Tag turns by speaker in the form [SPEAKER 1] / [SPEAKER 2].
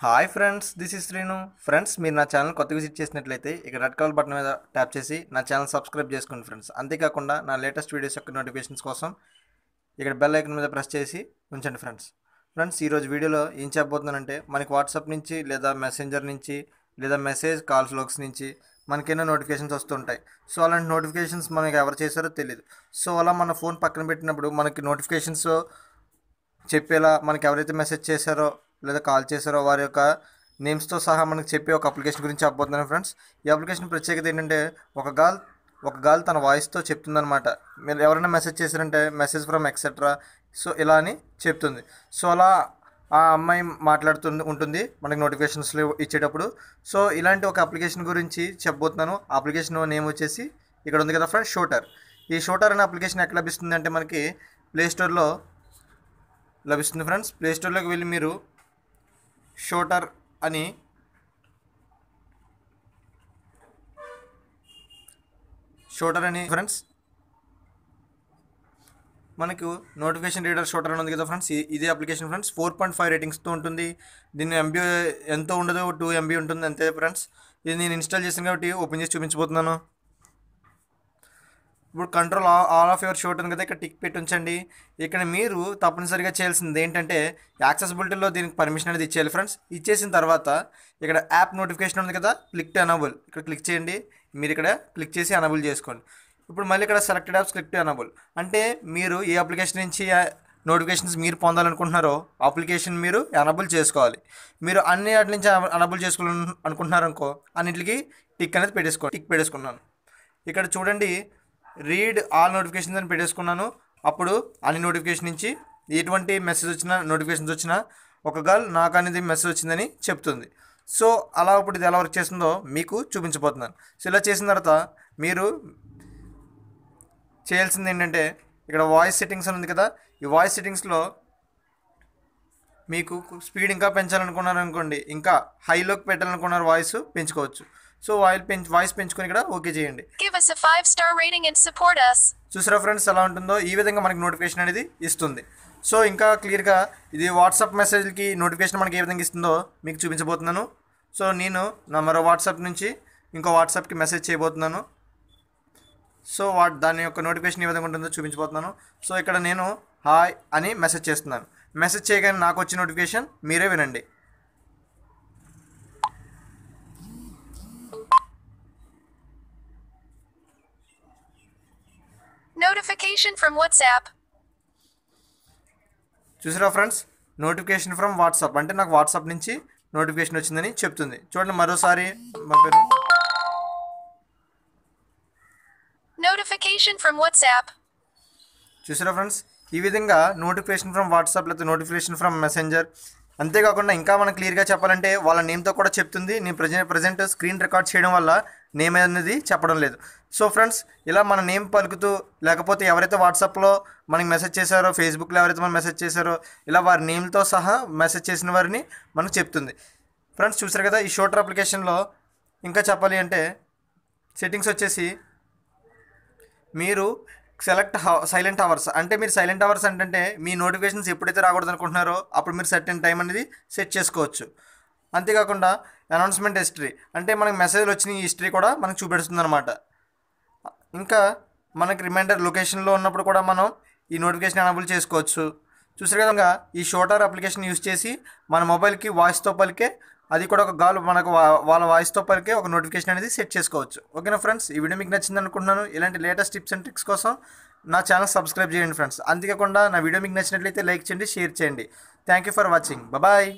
[SPEAKER 1] Hi friends this is Srinu. Friends మీరు నా channel కొత్త విజిట్ చేసినట్లయితే ఇక్కడ రెడ్ కలర్ బటన్ మీద ట్యాప్ చేసి నా ఛానల్ సబ్స్క్రైబ్ చేసుకోండి ఫ్రెండ్స్. అంతేకాకుండా నా లేటెస్ట్ వీడియోస్ యొక్క నోటిఫికేషన్స్ కోసం ఇక్కడ బెల్ ఐకన్ మీద ప్రెస్ చేసి ఉంచండి ఫ్రెండ్స్. ఫ్రెండ్స్ ఈరోజు వీడియోలో ఏం చెప్పబోతున్నానంటే మనకి వాట్సాప్ నుంచి లేదా మెసెంజర్ నుంచి లేదా మెసేజ్ కాల్స్ లోక్స్ నుంచి మనకైనా నోటిఫికేషన్స్ వస్తుంటాయి సో అలాంటి నోటిఫికేషన్స్ మనకి ఎవరు చేశారో తెలియదు సో అలా మన ఫోన్ పక్కన పెట్టినప్పుడు మనకి నోటిఫికేషన్స్ చెప్పేలా మనకి ఎవరైతే మెసేజ్ చేశారో లేదా కాల్ చేశారో వారి యొక్క నేమ్స్తో సహా మనకు చెప్పే ఒక అప్లికేషన్ గురించి చెప్పబోతున్నాను ఫ్రెండ్స్. ఈ అప్లికేషన్ ప్రత్యేకత ఏంటంటే ఒక గాల్ ఒక గాల్ తన వాయిస్తో చెప్తుందనమాట మీరు ఎవరైనా మెసేజ్ చేశారంటే మెసేజ్ ఫ్రమ్ ఎక్సెట్రా సో ఇలా అని చెప్తుంది. సో అలా ఆ అమ్మాయి మాట్లాడుతుంది ఉంటుంది. మనకి నోటిఫికేషన్స్లో ఇచ్చేటప్పుడు. సో ఇలాంటి ఒక అప్లికేషన్ గురించి చెప్పబోతున్నాను. ఆ అప్లికేషన్ నేమ్ వచ్చేసి ఇక్కడ ఉంది కదా ఫ్రెండ్స్ షోటర్. ఈ షోటర్ అనే అప్లికేషన్ ఎక్కడ లభిస్తుంది అంటే మనకి ప్లే స్టోర్లో లభిస్తుంది ఫ్రెండ్స్. ప్లే స్టోర్లోకి వెళ్ళి మీరు షోటర్ అని షోటర్ అని ఫ్రెండ్స్. మనకు నోటిఫికేషన్ రీడర్ షోటర్ అని ఉంది కదా ఫ్రెండ్స్. ఇదే application friends. Four point five రేటింగ్స్తో ఉంటుంది. దీని ఎంబీ ఎంతో ఉండదు టూ ఎంబీ ఉంటుంది అంతే ఫ్రెండ్స్. ఇది నేను ఇన్స్టాల్ చేసాను కాబట్టి ఓపెన్ చేసి చూపించబోతున్నాను. ఇప్పుడు control all of your shoot ఉంది కదా ఇక్కడ టిక్ పెట్టి ఉంచండి. ఇక్కడ మీరు తప్పనిసరిగా చేయాల్సింది ఏంటంటే యాక్సెసిబిలిటీలో దీనికి పర్మిషన్ అనేది ఇచ్చేయాలి ఫ్రెండ్స్ ఇచ్చేసిన తర్వాత ఇక్కడ యాప్ నోటిఫికేషన్ ఉంది కదా క్లిక్ టు అనబుల్ ఇక్కడ క్లిక్ చేయండి. మీరు ఇక్కడ క్లిక్ చేసి అనబుల్ చేసుకోండి. ఇప్పుడు మళ్ళీ ఇక్కడ selected apps click to enable అంటే మీరు ఏ అప్లికేషన్ నుంచి నోటిఫికేషన్స్ మీరు పొందాలనుకుంటున్నారో అప్లికేషన్ మీరు అనబుల్ చేసుకోవాలి. మీరు అన్ని వాటి నుంచి అనబుల్ చేసుకోవాలి అనుకుంటున్నారు అనుకో అన్నింటికి టిక్ అనేది పెట్టేసుకోండి. టిక్ పెట్టేసుకున్నాను. ఇక్కడ చూడండి రీడ్ ఆల్ నోటిఫికేషన్స్ అని పెట్టేసుకున్నాను. అప్పుడు అన్ని నోటిఫికేషన్ నుంచి ఎటువంటి మెసేజ్ వచ్చినా నోటిఫికేషన్స్ వచ్చినా ఒక గర్ల్ నాకు అనేది మెసేజ్ వచ్చిందని చెప్తుంది. సో అలా ఇప్పుడు ఇది ఎలా వర్క్ చేస్తుందో మీకు చూపించబోతున్నాను. సో ఇలా చేసిన తర్వాత మీరు చేయాల్సింది ఏంటంటే ఇక్కడ వాయిస్ సెట్టింగ్స్ అని ఉంది కదా ఈ వాయిస్ సెట్టింగ్స్లో మీకు స్పీడ్ ఇంకా పెంచాలనుకున్నారు అనుకోండి ఇంకా హైలోకి పెట్టాలనుకున్నారు వాయిస్ పెంచుకోవచ్చు. సో వాయిస్ పెంచ్ వాయిస్ పెంచుకొని ఇక్కడ ఓకే చేయండి.
[SPEAKER 2] Give us a five star rating and support us.
[SPEAKER 1] చూసారా ఫ్రెండ్స్ ఎలా ఉంటుందో? ఈ విధంగా మనకి నోటిఫికేషన్ అనేది ఇస్తుంది. సో ఇంకా క్లియర్గా ఇది వాట్సాప్ మెసేజ్కి నోటిఫికేషన్ మనకి ఏ విధంగా ఇస్తుందో మీకు చూపించబోతున్నాను. సో నేను నా మరో వాట్సాప్ నుంచి ఇంకో వాట్సాప్కి మెసేజ్ చేయబోతున్నాను. సో వాట్ దాని యొక్క నోటిఫికేషన్ ఏ విధంగా ఉంటుందో చూపించబోతున్నాను. సో ఇక్కడ నేను హాయ్ అని మెసేజ్ చేస్తున్నాను. మెసేజ్ చేయగానే నాకు వచ్చిన నోటిఫికేషన్ మీరే వినండి.
[SPEAKER 2] Notification from WhatsApp.
[SPEAKER 1] చూసారా ఫ్రెండ్స్? నోటిఫికేషన్ ఫ్రమ్ వాట్సాప్ అంటే నాకు వాట్సాప్ నుంచి నోటిఫికేషన్ వచ్చిందని చెప్తుంది. చూడండి మరోసారి మా పేరు.
[SPEAKER 2] Notification from WhatsApp.
[SPEAKER 1] చూసారా ఫ్రెండ్స్? ఈ విధంగా నోటిఫికేషన్ ఫ్రమ్ వాట్సాప్ లేకపోతే నోటిఫికేషన్ ఫ్రమ్ మెసెంజర్ అంతేకాకుండా ఇంకా మనం క్లియర్గా చెప్పాలంటే వాళ్ళ నేమ్తో కూడా చెప్తుంది. నేను ప్రజెంట్ ప్రజెంట్ స్క్రీన్ రికార్డ్ చేయడం వల్ల నేమ్ అనేది చెప్పడం లేదు. సో ఫ్రెండ్స్ ఇలా మన నేమ్ పలుకుతూ లేకపోతే ఎవరైతే వాట్సాప్లో మనకి మెసేజ్ చేశారో ఫేస్బుక్లో ఎవరైతే మనం మెసేజ్ చేశారో ఇలా వారి నేమ్తో సహా మెసేజ్ చేసిన వారిని మనకు చెప్తుంది. ఫ్రెండ్స్ చూసారు కదా ఈ షోటర్ అప్లికేషన్లో ఇంకా చెప్పాలి అంటే సెట్టింగ్స్ వచ్చేసి మీరు సెలెక్ట్ సైలెంట్ అవర్స్. అంటే మీరు సైలెంట్ అవర్స్ అంటే మీ నోటిఫికేషన్స్ ఎప్పుడైతే రాకూడదు అనుకుంటున్నారో అప్పుడు మీరు సర్టెన్ టైం అనేది సెట్ చేసుకోవచ్చు. అంతేకాకుండా అనౌన్స్మెంట్ హిస్టరీ. అంటే మనకి మెసేజ్లు వచ్చిన హిస్టరీ కూడా మనకు చూపెడుతుంది అనమాట ఇంకా మనకి రిమైండర్ లొకేషన్లో ఉన్నప్పుడు కూడా మనం ఈ నోటిఫికేషన్ ఎనబుల్ చేసుకోవచ్చు. చూసారు విధంగా ఈ షోటర్ అప్లికేషన్ యూస్ చేసి మన మొబైల్కి వాయిస్తో పలికే అది కూడా ఒక గాలు మనకు వాళ్ళ వాయిస్తో పలికే ఒక నోటిఫికేషన్ అనేది సెట్ చేసుకోవచ్చు. ఓకేనా ఫ్రెండ్స్? ఈ వీడియో మీకు నచ్చింది అనుకుంటున్నాను. ఇలాంటి లేటెస్ట్ టిప్స్ అండ్ ట్రిక్స్ కోసం నా ఛానల్ సబ్స్క్రైబ్ చేయండి ఫ్రెండ్స్. అంతేకాకుండా నా వీడియో మీకు నచ్చినట్లయితే లైక్ చేయండి షేర్ చేయండి. Thank you for watching. Bye.